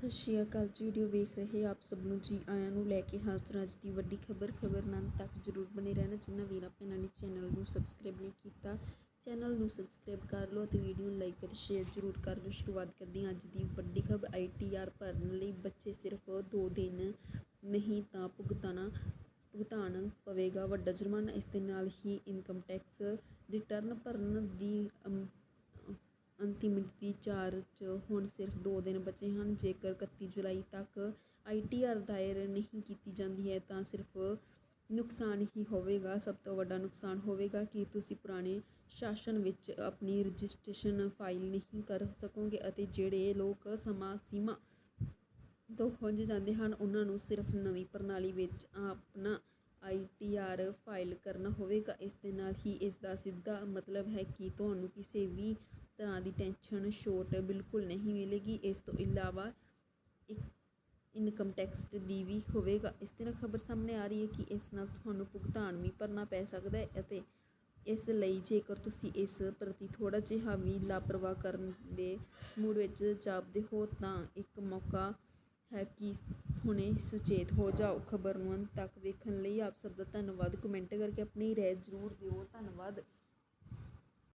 ਸਤਿ ਸ਼੍ਰੀ ਅਕਾਲ ਜੀ, ਵੀਡੀਓ ਵੇਖ ਰਹੇ ਆਪ ਸਭ ਨੂੰ ਜੀ, ਆਇਆਂ ਨੂੰ ਲੈ ਕੇ ਹਾਜ਼ਰ ਅੱਜ ਦੀ ਵੱਡੀ ਖਬਰ। ਖਬਰ ਨਾਲ ਤੱਕ ਜਰੂਰ ਬਣੇ ਰਹਿਣਾ ਜਿਨ੍ਹਾਂ ਵੀਰਾਂ ਭੈਣਾਂ ਨੇ ਚੈਨਲ ਨੂੰ ਸਬਸਕ੍ਰਾਈਬ ਨਹੀਂ ਕੀਤਾ, ਚੈਨਲ ਨੂੰ ਸਬਸਕ੍ਰਾਈਬ ਕਰ ਲਓ ਅਤੇ ਵੀਡੀਓ ਨੂੰ ਲਾਈਕ ਅਤੇ ਸ਼ੇਅਰ ਜਰੂਰ ਕਰ ਲਓ। ਸ਼ੁਰੂਆਤ ਕਰਦੇ ਹਾਂ ਅੱਜ ਦੀ ਵੱਡੀ ਖਬਰ ਆਈਟੀਆਰ ਭਰਨ ਲਈ ਬੱਚੇ ਸਿਰਫ 2 ਦਿਨ ਨਹੀਂ ਤਾਂ ਭੁਗਤਾਨਾ, ਭੁਗਤਾਨ ਪਵੇਗਾ। ਵੱਡਾ ਜੁਰਮਾਨਾ ਇਸ ਦੇ ਨਾਲ ਹੀ ਇਨਕਮ ਟੈਕਸ ਰਿਟਰਨ ਭਰਨ ਦੀ ਅੰਤਿਮ ਮਿਤੀ 4 ਚ ਹੁਣ ਸਿਰਫ ਦੋ ਦਿਨ ਬਚੇ ਹਨ। ਜੇਕਰ 31 ਜੁਲਾਈ ਤੱਕ ਆਈ ਟੀ ਆਰ ਦਾਇਰ ਨਹੀਂ ਕੀਤੀ ਜਾਂਦੀ ਹੈ, ਤਾਂ ਸਿਰਫ ਨੁਕਸਾਨ ਹੀ ਹੋਵੇਗਾ। ਸਭ ਤੋਂ ਵੱਡਾ ਨੁਕਸਾਨ ਹੋਵੇਗਾ ਕਿ ਤੁਸੀਂ ਪੁਰਾਣੇ ਸ਼ਾਸਨ ਵਿੱਚ ਆਪਣੀ ਰਜਿਸਟ੍ਰੇਸ਼ਨ ਫਾਈਲ ਨਹੀਂ ਕਰ ਸਕੋਗੇ ਅਤੇ ਜਿਹੜੇ ਲੋਕ ਸਮਾਂ ਸੀਮਾ ਤੋਂ ਖੁੰਝ ਜਾਂਦੇ ਹਨ, ਉਹਨਾਂ ਨੂੰ ਸਿਰਫ ਨਵੀਂ ਪ੍ਰਣਾਲੀ ਵਿੱਚ ਆਪਣਾ ਆਈਟੀਆਰ ਫਾਈਲ ਕਰਨਾ ਹੋਵੇਗਾ। ਇਸ ਦੇ ਨਾਲ ਹੀ ਇਸ ਦਾ ਸਿੱਧਾ ਮਤਲਬ ਹੈ ਕਿ ਤੁਹਾਨੂੰ ਕਿਸੇ ਵੀ ਤਰ੍ਹਾਂ ਦੀ ਟੈਨਸ਼ਨ ਛੋਟ ਬਿਲਕੁਲ ਨਹੀਂ ਮਿਲੇਗੀ। ਇਸ ਤੋਂ ਇਲਾਵਾ ਇੱਕ ਇਨਕਮ ਟੈਕਸ ਦੀ ਵੀ ਹੋਵੇਗਾ। ਇਸ ਤਰ੍ਹਾਂ ਖਬਰ ਸਾਹਮਣੇ ਆ ਰਹੀ ਹੈ ਕਿ ਇਸ ਨਾਲ ਤੁਹਾਨੂੰ ਭੁਗਤਾਨ ਵੀ ਭਰਨਾ ਪੈ ਸਕਦਾ ਹੈ ਅਤੇ ਇਸ ਲਈ ਜੇਕਰ ਤੁਸੀਂ ਇਸ ਪ੍ਰਤੀ ਥੋੜਾ ਜਿਹਾ ਵੀ ਲਾਪਰਵਾਹ ਕਰਨ ਦੇ ਮੂਡ ਵਿੱਚ ਜਾਪਦੇ ਹੋ, ਤਾਂ ਇੱਕ ਮੌਕਾ ਹੈ ਕਿ ਹੁਣੇ ਸੁਚੇਤ ਹੋ ਜਾਓ। ਖਬਰ ਨੂੰ ਅੰਤ ਤੱਕ ਵੇਖਣ ਲਈ ਆਪ ਸਭ ਦਾ ਧੰਨਵਾਦ। ਕਮੈਂਟ ਕਰਕੇ ਆਪਣੀ ਰਾਏ ਜ਼ਰੂਰ ਦਿਓ। ਧੰਨਵਾਦ।